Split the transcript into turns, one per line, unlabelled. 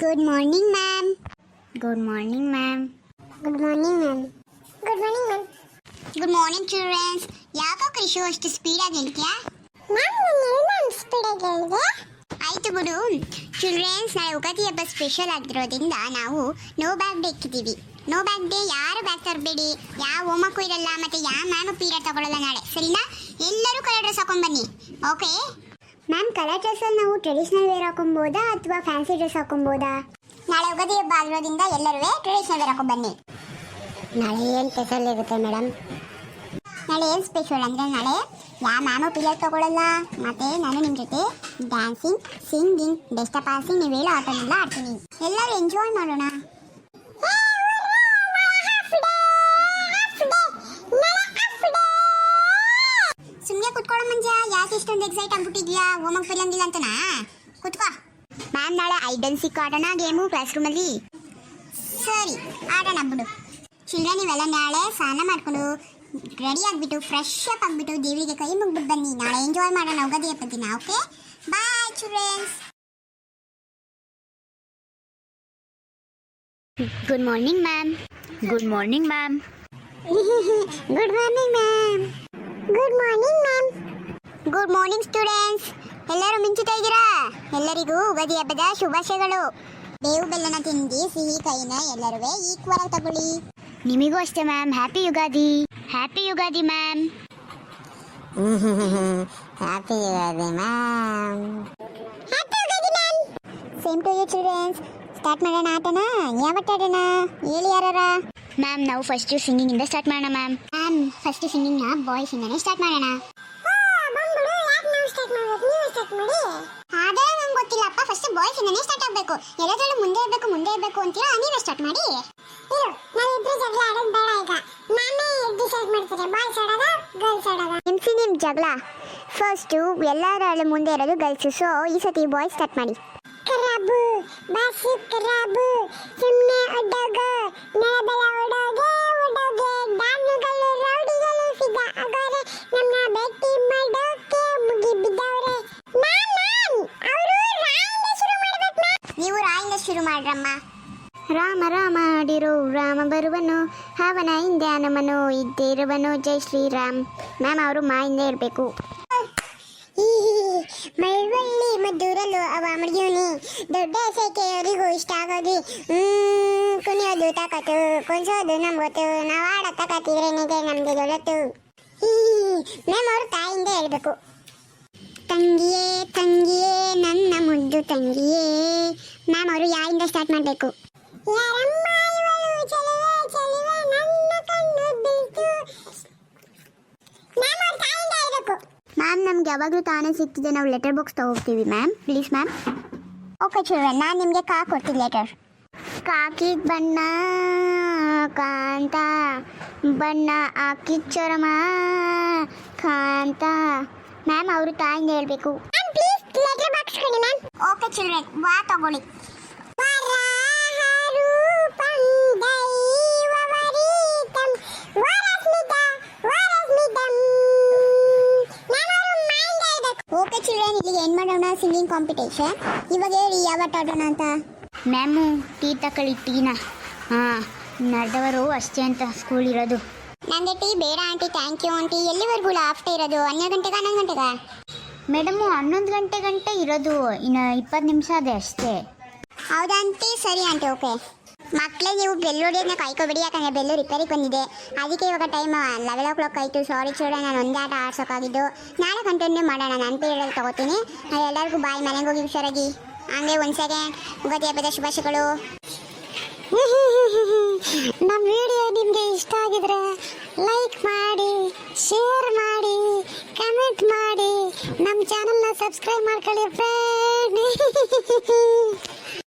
Good morning ma'am good morning ma'am good morning ma'am good morning ma'am good morning childrens ಯಾಕೋ ಕೃಷಿ ಅಷ್ಟು ಸ್ಪೀಡಾಗಿ ಹೇಳ್ತೀಯಾ? ಮ್ಯಾಮ್ ಸ್ಪೀಡಾಗಿ ಹೇಳಿದೆ. ಆಯ್ತು ಬಿಡು. ಚಿಲ್ಡ್ರನ್ಸ್ ನಾಳೆ ಉಗಾದಿ ಹಬ್ಬ ಸ್ಪೆಷಲ್ ಆಗಿರೋದ್ರಿಂದ ನಾವು ನೋ ಬ್ಯಾಗ್ ಡೇ ಇಕ್ಕಿದ್ದೀವಿ ನೋ ಬ್ಯಾಗ್ ಡೇ ಯಾರು ಬ್ಯಾಗ್ ತರಬೇಡಿ? ಯಾವ ಹೋಮಕ್ಕೂ ಇರಲ್ಲ ಮತ್ತು ಯಾವ ಮ್ಯಾಮು ಪೀರಿಯಡ್ ತಗೊಳ್ಳಲ್ಲ ನಾಳೆ. ಸರಿನಾ? ಎಲ್ಲರೂ ಕಲರ್ ಡ್ರೆಸ್ ಹಾಕೊಂಡ್ಬನ್ನಿ ಓಕೆ ಮ್ಯಾಮ್ ಕಲರ್ ಡ್ರೆಸ್ಸಲ್ಲಿ ನಾವು ಟ್ರೆಡಿಷನಲ್ ವೇರ್ ಹಾಕೊಬೋದಾ ಅಥವಾ ಫ್ಯಾನ್ಸಿ ಡ್ರೆಸ್ ಹಾಕೊಬೋದಾ? ನಾಳೆ ಉಗಾದಿ ಹಬ್ಬ ಆಗಿರೋದ್ರಿಂದ ಎಲ್ಲರೂ ಟ್ರೆಡಿಷನಲ್ ವೇರ್ ಹಾಕೊಂಡ್ ಬನ್ನಿ. ನಾಳೆ ಏನು ಸ್ಪೆಷಲ್ ಇರುತ್ತೆ ಮೇಡಮ್ ನಾಳೆ ಏನು ಸ್ಪೆಷಲ್ ಅಂದರೆ ನಾಳೆ ಯಾವ ಮ್ಯಾಮು ಪಿಲ್ಲರ್ ತಗೊಳ್ಳಲ್ಲ ಮತ್ತೆ ನಾನು ನಿಮ್ಮ ಜೊತೆ ಡ್ಯಾನ್ಸಿಂಗ್ ಸಿಂಗಿಂಗ್ ಡೆಸ್ಟ ಪಾಸಿಂಗ್ ನೀವು ಹೇಳೋ ಆಟನೆಲ್ಲ ಆಡ್ತೀನಿ. ಎಲ್ಲರೂ ಎಂಜಾಯ್ ಮಾಡೋಣ. ಇಷ್ಟೊಂದು ಎಕ್ಸೈಟ್ ಆಗ್ಬಿಟ್ಟಿದ್ಯಾ? ಹೋಮಕ್ ಫಿಲಂಗಿಲ್ಲ ಅಂತನಾ? ಕುತ್ಕೋ. ಮ್ಯಾಮ್ ನಾಳೆ ಐಡನ್ ಸಿಕ್ ಆಡೋಣ ಗೇಮು ಕ್ಲಾಸ್ ರೂಮಲ್ಲಿ ಸರಿ ಆಡೋಣ ಬಿಡು. ಚಿಲ್ಡ್ರನ್ ನೀವೆಲ್ಲ ನಾಳೆ ಸ್ನಾನ ಮಾಡ್ಕೊಂಡು ರೆಡಿ ಆಗಿಬಿಟ್ಟು ಫ್ರೆಶ್ ಅಪ್ ಆಗಿಬಿಟ್ಟು ದೇವರಿಗೆ ಕೈ ಮುಗ್ಬಿಟ್ಟು ಬನ್ನಿ. ನಾಳೆ ಎಂಜಾಯ್ ಮಾಡೋಣ ಉಗಾದಿ ಹಬ್ಬದ ದಿನ okay bye childrens good morning ma'am
good morning ma'am
good morning ma'am good morning ma'am good morning students ಎಲ್ಲರೂ ಮಿಂಚುತ್ತಾ ಇದ್ದೀರಾ? ಎಲ್ಲರಿಗೂ ಉಗಾದಿ ಹಬ್ಬದ ಶುಭಾಶಯಗಳು. ಬೇವು ಬೆಲ್ಲನ ತಿಂದು ಸಿಹಿ ಕೈನ ಎಲ್ಲರೂ ಈಕ್ವಲ್ ಆಗಿ ತಗೊಳ್ಳಿ.
ನಿಮಗೂ ಅಷ್ಟೇ ma'am happy Ugadi happy Ugadi ma'am
happy Ugadi ma'am happy Ugadi ma'am same to you childrens start ಮಾಡೋಣ ಆಟನ? ಯಾವತ್ತ ಆಡೋಣ? ಹೇಳಿ ಯಾರಾರ?
ಮ್ಯಾಮ್ ನಾವು ಫಸ್ಟ್ ಸಿಂಗಿಂಗ್ ಇಂದ ಸ್ಟಾರ್ಟ್ ಮಾಡೋಣ ಮ್ಯಾಮ್
ಮ್ಯಾಮ್ ಫಸ್ಟ್ ಸಿಂಗಿಂಗ್ನ ಬಾಯ್ಸ್ ಇಂದಾನೆ ಸ್ಟಾರ್ಟ್ ಮಾಡೋಣ ಅದೇ ನಂಗೆ ಗೊತ್ತಿಲ್ಲಪ್ಪ. ಫಸ್ಟ್ ಬಾಯ್ಸ್ ಇಂದಾನೆ ಸ್ಟಾರ್ಟ್ ಆಗಬೇಕು. ಎಲ್ಲದರಲ್ಲೂ ಮುಂದೆ ಇರಬೇಕು ಮುಂದೆ ಇರಬೇಕು ಅಂತೀರಾ ನೀವೇ ಸ್ಟಾರ್ಟ್ ಮಾಡಿ. ನಾವಿಬ್ರು ಜಗಳ ಆಡೋದು ಬೇಡ ಈಗ. ನಾನೇ ಡಿಸೈಡ್ ಮಾಡ್ತೀನಿ ಬಾಯ್ಸ್ ಆಡೋದ ಗರ್ಲ್ಸ್ ಆಡೋದ? ನಿಮ್ಸಿ ನಿಮ್ ಜಗಳ. ಫಸ್ಟ್ ಎಲ್ಲರಲ್ಲೂ ಮುಂದೆ ಇರೋದು ಗರ್ಲ್ಸ್ ಸೊ ಈ ಸತಿ ಬಾಯ್ಸ್ ಸ್ಟಾರ್ಟ್ ಮಾಡಿ. ಕರಾಬು ಬಾಸು ಕರಾಬು. ರಾಮ ರಾಮ ಆಡಿರೋ ರಾಮ ಬರುವನು ಅವನ ಹಿಂದೆ ಹನುಮನು ಇದ್ದೇ ಇರುವನು ಜೈ ಶ್ರೀರಾಮ್. ಮ್ಯಾಮ್, ಅವರು ಮಾಯಿಂದ ಇರಬೇಕು. ಮಳವಳ್ಳಿ ಮದ್ದೂರಲ್ಲೂ ಅವ ಮಡಿಯೋನಿ ದೊಡ್ಡ ಸೈಕೆ ಅವರಿಗೂ ಇಷ್ಟ ಆಗೋದು. ಕುಣಿಯೋದು ತಾಕತ್ತು, ಕುಣಿಸೋದು ನಮ್ಗೊತ್ತು ನಾವು ಆಡೋ ತಾಕತ್ತಿದ್ರೆ ನಿಗೆ ನಮ್ಗೆ ದೊಡ್ಡತ್ತು. ಮ್ಯಾಮ್, ಅವರು ತಾಯಿಂದ ಹೇಳ್ಬೇಕು ತಂಗಿಯೇ ತಂಗಿಯೇ, ನನ್ನ ಮುದ್ದು ತಂಗಿಯೇ. ಮ್ಯಾಮ್, ಅವರು ಯಾರಿಂದ ಸ್ಟಾರ್ಟ್ ಮಾಡಬೇಕು? ಮ್ಯಾಮ್ ಮ್ಯಾಮ್ ನಮ್ಗೆ ಯಾವಾಗಲೂ ತಾನೇ ಸಿಗ್ತಿದೆ ನಾವು ಲೆಟರ್ ಬಾಕ್ಸ್ ತಗೋತೀವಿ ma'am please ma'am okay children ನಾನು ನಿಮಗೆ ಕಾ ಕೊಡ್ತೀನಿ ಲೆಟರ್ ಕಾಕಿ ಬಣ್ಣ, ಕಾಂತ. ಬಣ್ಣ ಹಾಕಿಚ್ಚರಮ ಕಾಂತ. ಮ್ಯಾಮ್ ಅವರು ತಾಯಿಂದ ಹೇಳ್ಬೇಕು. ಪ್ಲೀಸ್ ಲೆಟರ್ ಬಾಕ್ಸ್ ಕೊಡಿ ಮ್ಯಾಮ್ ಓಕೆ ಚಿಲ್ಡ್ರನ್ ವಾ, ತಗೊಳ್ಳಿ. ಚಿಲ್ಡ್ರನ್ ಇಲ್ಲಿಗೆ ಏನು ಮಾಡೋಣ? ಸಿಂಗಿಂಗ್ ಕಾಂಪಿಟೇಷನ್ ಇವಾಗ ಹೇಳಿ ಯಾವತ್ತು ಆಡೋಣ ಅಂತ?
ಮ್ಯಾಮು ಟೀ ತಕೊಳ್ಳಿ ಟೀನ. ಹಾಂ ನಡೆದವರು ಅಷ್ಟೇ ಅಂತ ಸ್ಕೂಲ್ ಇರೋದು.
ನನಗೆ ಟೀ ಬೇಡ ಆಂಟಿ ಥ್ಯಾಂಕ್ ಯು ಆಂಟಿ. ಎಲ್ಲಿವರೆಗೂ ಲಾಫ್ಟ್ ಇರೋದು? ಹನ್ನೆರಡು ಗಂಟೆಗೆ ಹನ್ನೊಂದು ಗಂಟೆಗೆ?
ಮೇಡಮು ಹನ್ನೊಂದು ಗಂಟೆ ಗಂಟೆ ಇರೋದು. ಇನ್ನು ಇಪ್ಪತ್ತು ನಿಮಿಷ ಅದೇ ಅಷ್ಟೇ.
ಹೌದಾ ಆಂಟಿ? ಸರಿ ಆಂಟಿ ಓಕೆ ಮಕ್ಕಳೇ ನೀವು ಬೆಲ್ಲು ಹೊಡಿಯೋದನ್ನ ಕಾಯ್ಕೊಬಿಡಿ ಯಾಕಂದರೆ ಬೆಲ್ಲು ರಿಪೇರಿಗೆ ಬಂದಿದೆ. ಅದಕ್ಕೆ ಇವಾಗ ಟೈಮ್ ಲೆವೆಲ್ ಓ ಕ್ಲಾಕ್ ಆಯಿತು. ಸಾರಿ ಚೂಡ ನಾನು ಒಂದೇ ಆಟ ಆಡ್ಸೋಕ್ಕಾಗಿದ್ದು ನಾಳೆ ಕಂಟಿನ್ಯೂ ಮಾಡೋಣ. ನಾನು ಪೀರಿಯಡಲ್ಲಿ ತೊಗೋತೀನಿ. ಎಲ್ಲರಿಗೂ ಬಾಯ್ ಮನೆಗೆ ಹೋಗಿ ಹುಷಾರಾಗಿ. ಹಂಗೆ ಒಂದು ಸೆಕೆಂಡ್ ಉಗಾದಿ ಹಬ್ಬದ ಶುಭಾಶಯಗಳು. ನಮ್ಮ ವಿಡಿಯೋ ನಿಮಗೆ ಇಷ್ಟ ಆಗಿದ್ರೆ ಲೈಕ್ ಮಾಡಿ ಶೇರ್ ಮಾಡಿ ಕಮೆಂಟ್ ಮಾಡಿ. ನಮ್ಮ ಚಾನಲ್ನ ಸಬ್ಸ್ಕ್ರೈಬ್ ಮಾಡ್ಕೊಳ್ಳಿ ಫ್ರೆಂಡ್